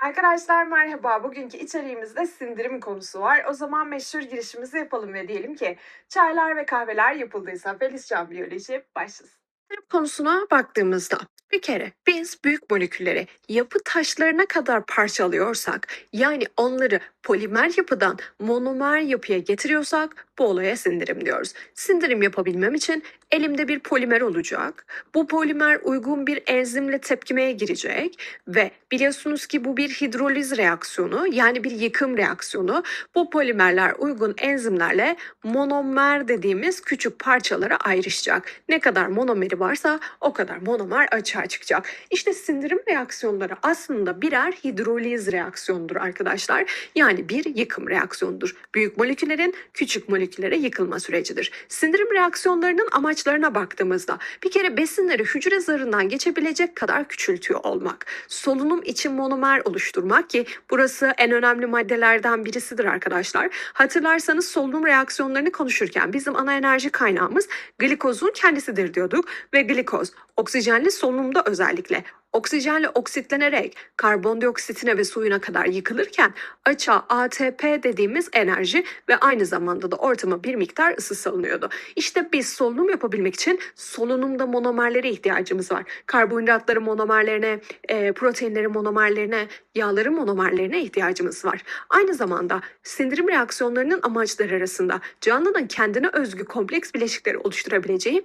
Arkadaşlar merhaba. Bugünkü içeriğimizde sindirim konusu var. O zaman meşhur girişimizi yapalım ve diyelim ki çaylar ve kahveler yapıldıysa Feliscan Biyoloji başlasın. Sindirim konusuna baktığımızda bir kere biz büyük molekülleri yapı taşlarına kadar parçalıyorsak yani onları polimer yapıdan monomer yapıya getiriyorsak bu olaya sindirim diyoruz. Sindirim yapabilmem için elimde bir polimer olacak. Bu polimer uygun bir enzimle tepkimeye girecek ve biliyorsunuz ki bu bir hidroliz reaksiyonu yani bir yıkım reaksiyonu. Bu polimerler uygun enzimlerle monomer dediğimiz küçük parçalara ayrışacak. Ne kadar monomeri varsa o kadar monomer açığa çıkacak. İşte sindirim reaksiyonları aslında birer hidroliz reaksiyonudur arkadaşlar. Yani bir yıkım reaksiyonudur. Büyük moleküllerin küçük moleküllere yıkılma sürecidir. Sindirim reaksiyonlarının amaçlarına baktığımızda bir kere besinleri hücre zarından geçebilecek kadar küçültüyor olmak. Solunum için monomer oluşturmak ki burası en önemli maddelerden birisidir arkadaşlar. Hatırlarsanız solunum reaksiyonlarını konuşurken bizim ana enerji kaynağımız glikozun kendisidir diyorduk ve glikoz oksijenli solunumda özellikle oksijenle oksitlenerek karbondioksitine ve suyuna kadar yıkılırken açığa ATP dediğimiz enerji ve aynı zamanda da ortama bir miktar ısı salınıyordu. İşte biz solunum yapabilmek için solunumda monomerlere ihtiyacımız var. Karbonhidratların monomerlerine, e, proteinlerin monomerlerine, yağların monomerlerine ihtiyacımız var. Aynı zamanda sindirim reaksiyonlarının amaçları arasında canlının kendine özgü kompleks bileşikleri oluşturabileceği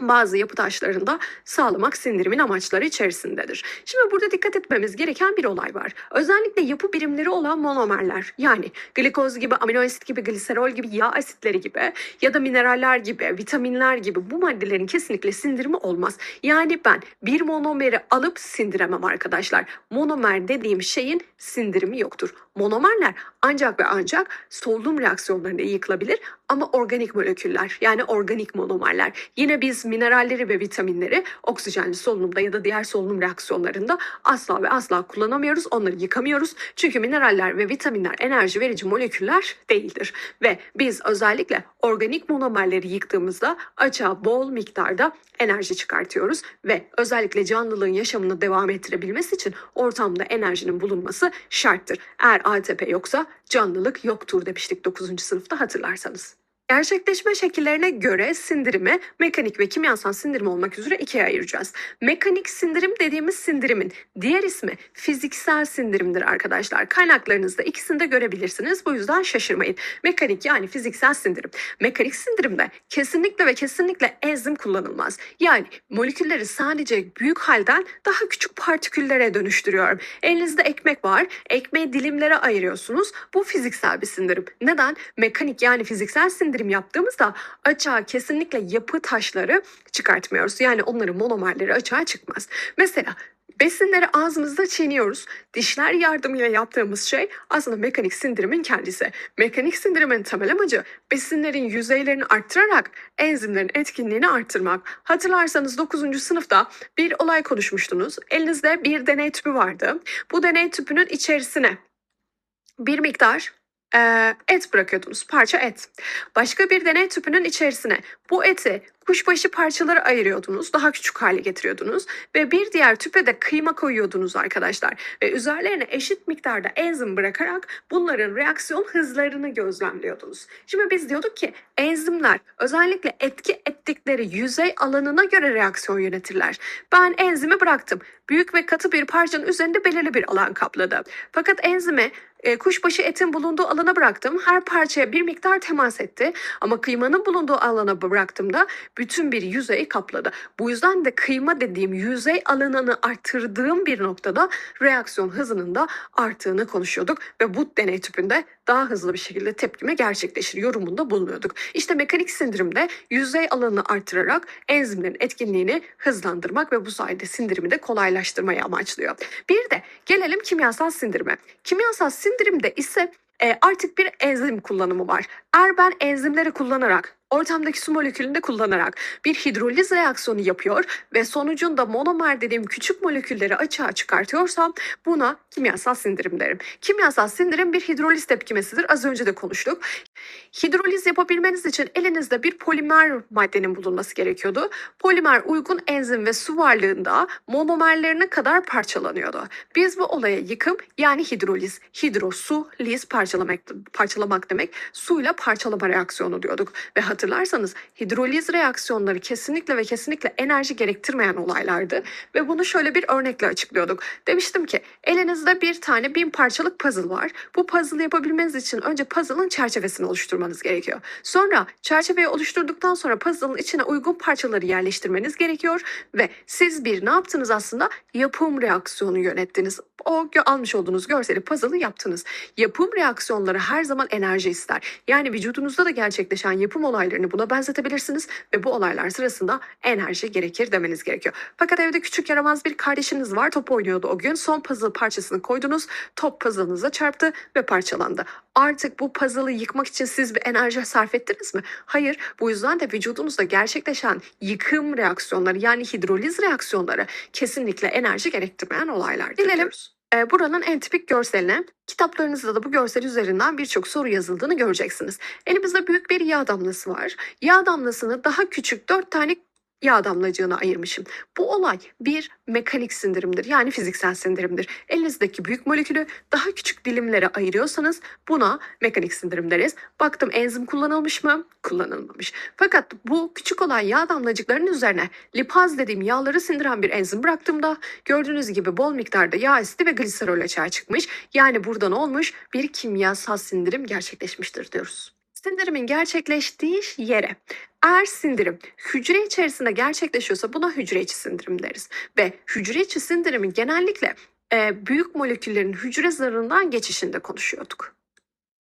bazı yapı taşlarında sağlamak sindirimin amaçları içerisindedir. Şimdi burada dikkat etmemiz gereken bir olay var. Özellikle yapı birimleri olan monomerler yani glikoz gibi, amino asit gibi, gliserol gibi, yağ asitleri gibi ya da mineraller gibi, vitaminler gibi bu maddelerin kesinlikle sindirimi olmaz. Yani ben bir monomeri alıp sindiremem arkadaşlar. Monomer dediğim şeyin sindirimi yoktur. Monomerler ancak ve ancak solunum reaksiyonlarında yıkılabilir ama organik moleküller yani organik monomerler. Yine biz mineralleri ve vitaminleri oksijenli solunumda ya da diğer solunum reaksiyonlarında asla ve asla kullanamıyoruz. Onları yıkamıyoruz. Çünkü mineraller ve vitaminler enerji verici moleküller değildir. Ve biz özellikle organik monomerleri yıktığımızda açığa bol miktarda enerji çıkartıyoruz ve özellikle canlılığın yaşamını devam ettirebilmesi için ortamda enerjinin bulunması şarttır. Eğer ATP yoksa canlılık yoktur demiştik 9. sınıfta hatırlarsanız. Gerçekleşme şekillerine göre sindirimi mekanik ve kimyasal sindirim olmak üzere ikiye ayıracağız. Mekanik sindirim dediğimiz sindirimin diğer ismi fiziksel sindirimdir arkadaşlar. Kaynaklarınızda ikisini de görebilirsiniz. Bu yüzden şaşırmayın. Mekanik yani fiziksel sindirim. Mekanik sindirimde kesinlikle ve kesinlikle enzim kullanılmaz. Yani molekülleri sadece büyük halden daha küçük partiküllere dönüştürüyorum. Elinizde ekmek var. Ekmeği dilimlere ayırıyorsunuz. Bu fiziksel bir sindirim. Neden? Mekanik yani fiziksel sindirim yaptığımızda açığa kesinlikle yapı taşları çıkartmıyoruz. Yani onların monomerleri açığa çıkmaz. Mesela Besinleri ağzımızda çiğniyoruz. Dişler yardımıyla yaptığımız şey aslında mekanik sindirimin kendisi. Mekanik sindirimin temel amacı besinlerin yüzeylerini arttırarak enzimlerin etkinliğini arttırmak. Hatırlarsanız 9. sınıfta bir olay konuşmuştunuz. Elinizde bir deney tüpü vardı. Bu deney tüpünün içerisine bir miktar eee, et bırakıyordunuz, parça et. Başka bir deney tüpünün içerisine bu eti kuşbaşı parçalara ayırıyordunuz, daha küçük hale getiriyordunuz ve bir diğer tüpe de kıyma koyuyordunuz arkadaşlar ve üzerlerine eşit miktarda enzim bırakarak bunların reaksiyon hızlarını gözlemliyordunuz. Şimdi biz diyorduk ki enzimler özellikle etki ettikleri yüzey alanına göre reaksiyon yönetirler. Ben enzimi bıraktım. Büyük ve katı bir parçanın üzerinde belirli bir alan kapladı. Fakat enzimi e, kuşbaşı etin bulunduğu alana bıraktım. Her parçaya bir miktar temas etti. Ama kıymanın bulunduğu alana bıraktığımda bütün bir yüzeyi kapladı. Bu yüzden de kıyma dediğim yüzey alanını arttırdığım bir noktada reaksiyon hızının da arttığını konuşuyorduk. Ve bu deney tüpünde daha hızlı bir şekilde tepkime gerçekleşir yorumunda bulunuyorduk. İşte mekanik sindirimde yüzey alanını artırarak enzimlerin etkinliğini hızlandırmak ve bu sayede sindirimi de kolaylaştırmayı amaçlıyor. Bir de gelelim kimyasal sindirime. Kimyasal sindirimde ise e, artık bir enzim kullanımı var. Eğer ben enzimleri kullanarak ortamdaki su molekülünü de kullanarak bir hidroliz reaksiyonu yapıyor ve sonucunda monomer dediğim küçük molekülleri açığa çıkartıyorsam buna kimyasal sindirim derim. Kimyasal sindirim bir hidroliz tepkimesidir. Az önce de konuştuk. Hidroliz yapabilmeniz için elinizde bir polimer maddenin bulunması gerekiyordu. Polimer uygun enzim ve su varlığında monomerlerine kadar parçalanıyordu. Biz bu olaya yıkım yani hidroliz, hidro, su, liz parçalamak, parçalamak demek suyla parçalama reaksiyonu diyorduk. Ve hatırlarsanız hidroliz reaksiyonları kesinlikle ve kesinlikle enerji gerektirmeyen olaylardı. Ve bunu şöyle bir örnekle açıklıyorduk. Demiştim ki elinizde bir tane bin parçalık puzzle var. Bu puzzle yapabilmeniz için önce puzzle'ın çerçevesini oluşturmanız gerekiyor. Sonra çerçeveyi oluşturduktan sonra puzzle'ın içine uygun parçaları yerleştirmeniz gerekiyor ve siz bir ne yaptınız aslında? Yapım reaksiyonu yönettiniz. O almış olduğunuz görseli puzzle'ı yaptınız. Yapım reaksiyonları her zaman enerji ister. Yani vücudunuzda da gerçekleşen yapım olaylarını buna benzetebilirsiniz ve bu olaylar sırasında enerji gerekir demeniz gerekiyor. Fakat evde küçük yaramaz bir kardeşiniz var top oynuyordu o gün. Son puzzle parçasını koydunuz. Top puzzle'ınıza çarptı ve parçalandı. Artık bu puzzle'ı yıkmak için siz bir enerji sarf ettiniz mi? Hayır. Bu yüzden de vücudunuzda gerçekleşen yıkım reaksiyonları yani hidroliz reaksiyonları kesinlikle enerji gerektirmeyen olaylar. Gelelim buranın en tipik görseline. Kitaplarınızda da bu görsel üzerinden birçok soru yazıldığını göreceksiniz. Elimizde büyük bir yağ damlası var. Yağ damlasını daha küçük dört tane yağ damlacığına ayırmışım. Bu olay bir mekanik sindirimdir yani fiziksel sindirimdir. Elinizdeki büyük molekülü daha küçük dilimlere ayırıyorsanız buna mekanik sindirim deriz. Baktım enzim kullanılmış mı? Kullanılmamış. Fakat bu küçük olan yağ damlacıklarının üzerine lipaz dediğim yağları sindiren bir enzim bıraktığımda gördüğünüz gibi bol miktarda yağ asidi ve gliserol açığa çıkmış. Yani burada ne olmuş? Bir kimyasal sindirim gerçekleşmiştir diyoruz. Sindirimin gerçekleştiği yere eğer sindirim hücre içerisinde gerçekleşiyorsa buna hücre içi sindirim deriz. Ve hücre içi sindirimin genellikle e, büyük moleküllerin hücre zarından geçişinde konuşuyorduk.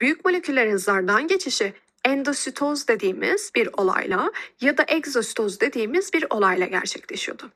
Büyük moleküllerin zardan geçişi endositoz dediğimiz bir olayla ya da egzositoz dediğimiz bir olayla gerçekleşiyordu.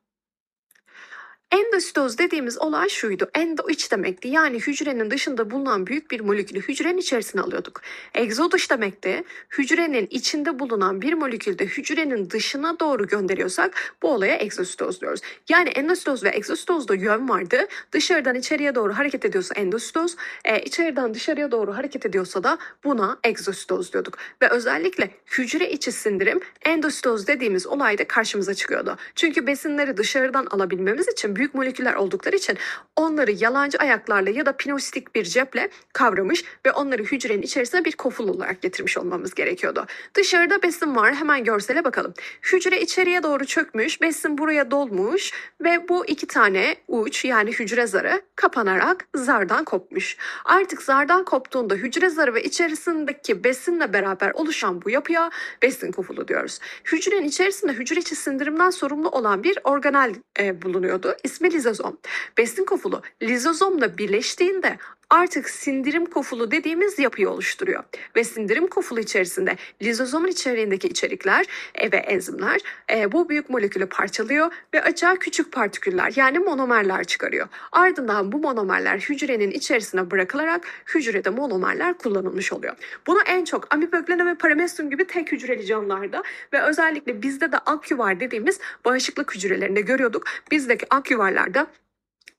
Endositoz dediğimiz olay şuydu. Endo iç demekti. Yani hücrenin dışında bulunan büyük bir molekülü hücrenin içerisine alıyorduk. Egzo dış demekti. Hücrenin içinde bulunan bir molekülü de hücrenin dışına doğru gönderiyorsak bu olaya egzositoz diyoruz. Yani endositoz ve egzositozda yön vardı. Dışarıdan içeriye doğru hareket ediyorsa endositoz, e, içeriden dışarıya doğru hareket ediyorsa da buna egzositoz diyorduk. Ve özellikle hücre içi sindirim endositoz dediğimiz olayda karşımıza çıkıyordu. Çünkü besinleri dışarıdan alabilmemiz için büyük moleküller oldukları için onları yalancı ayaklarla ya da pinostik bir ceple kavramış ve onları hücrenin içerisine bir koful olarak getirmiş olmamız gerekiyordu. Dışarıda besin var hemen görsele bakalım. Hücre içeriye doğru çökmüş, besin buraya dolmuş ve bu iki tane uç yani hücre zarı kapanarak zardan kopmuş. Artık zardan koptuğunda hücre zarı ve içerisindeki besinle beraber oluşan bu yapıya besin kofulu diyoruz. Hücrenin içerisinde hücre içi sindirimden sorumlu olan bir organel e, bulunuyordu. İsmi lizozom. Besin kofulu lizozomla birleştiğinde artık sindirim kofulu dediğimiz yapıyı oluşturuyor. Ve sindirim kofulu içerisinde lizozomun içeriğindeki içerikler e, ve enzimler e, bu büyük molekülü parçalıyor ve açığa küçük partiküller yani monomerler çıkarıyor. Ardından bu monomerler hücrenin içerisine bırakılarak hücrede monomerler kullanılmış oluyor. Bunu en çok amiböglena ve paramesyum gibi tek hücreli canlılarda ve özellikle bizde de akyuvar dediğimiz bağışıklık hücrelerinde görüyorduk. Bizdeki akyuvarlarda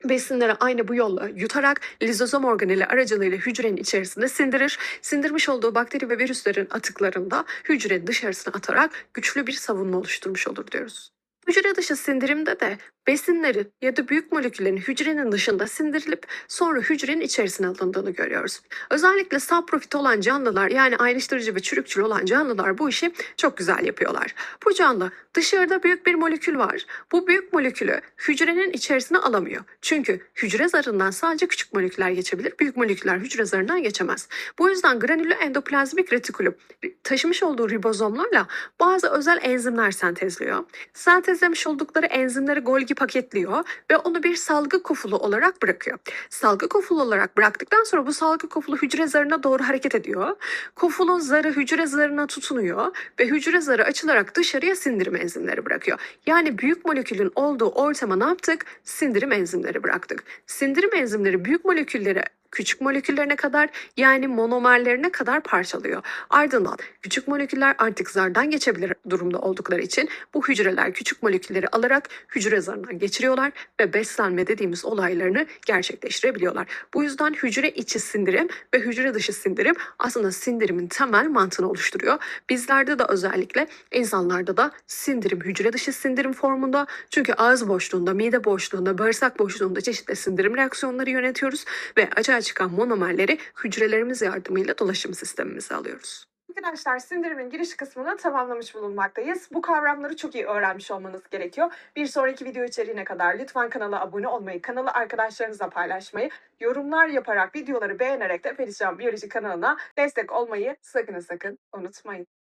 besinleri aynı bu yolla yutarak lizozom organeli aracılığıyla hücrenin içerisinde sindirir. Sindirmiş olduğu bakteri ve virüslerin atıklarında hücrenin dışarısına atarak güçlü bir savunma oluşturmuş olur diyoruz. Hücre dışı sindirimde de besinlerin ya da büyük moleküllerin hücrenin dışında sindirilip sonra hücrenin içerisine alındığını görüyoruz. Özellikle saprofit olan canlılar yani ayrıştırıcı ve çürükçül olan canlılar bu işi çok güzel yapıyorlar. Bu canlı dışarıda büyük bir molekül var. Bu büyük molekülü hücrenin içerisine alamıyor. Çünkü hücre zarından sadece küçük moleküller geçebilir. Büyük moleküller hücre zarından geçemez. Bu yüzden granüllü endoplazmik retikulum taşımış olduğu ribozomlarla bazı özel enzimler sentezliyor. Sentezlemiş oldukları enzimleri Golgi paketliyor ve onu bir salgı kofulu olarak bırakıyor. Salgı kofulu olarak bıraktıktan sonra bu salgı kofulu hücre zarına doğru hareket ediyor. Kofulun zarı hücre zarına tutunuyor ve hücre zarı açılarak dışarıya sindirim enzimleri bırakıyor. Yani büyük molekülün olduğu ortama ne yaptık? Sindirim enzimleri bıraktık. Sindirim enzimleri büyük molekülleri küçük moleküllerine kadar yani monomerlerine kadar parçalıyor. Ardından küçük moleküller artık zardan geçebilir durumda oldukları için bu hücreler küçük molekülleri alarak hücre zarından geçiriyorlar ve beslenme dediğimiz olaylarını gerçekleştirebiliyorlar. Bu yüzden hücre içi sindirim ve hücre dışı sindirim aslında sindirimin temel mantığını oluşturuyor. Bizlerde de özellikle insanlarda da sindirim hücre dışı sindirim formunda çünkü ağız boşluğunda, mide boşluğunda, bağırsak boşluğunda çeşitli sindirim reaksiyonları yönetiyoruz ve açığa çıkan monomerleri hücrelerimiz yardımıyla dolaşım sistemimize alıyoruz. Arkadaşlar sindirimin giriş kısmını tamamlamış bulunmaktayız. Bu kavramları çok iyi öğrenmiş olmanız gerekiyor. Bir sonraki video içeriğine kadar lütfen kanala abone olmayı, kanalı arkadaşlarınızla paylaşmayı, yorumlar yaparak videoları beğenerek de Feliscan Biyoloji kanalına destek olmayı sakın sakın unutmayın.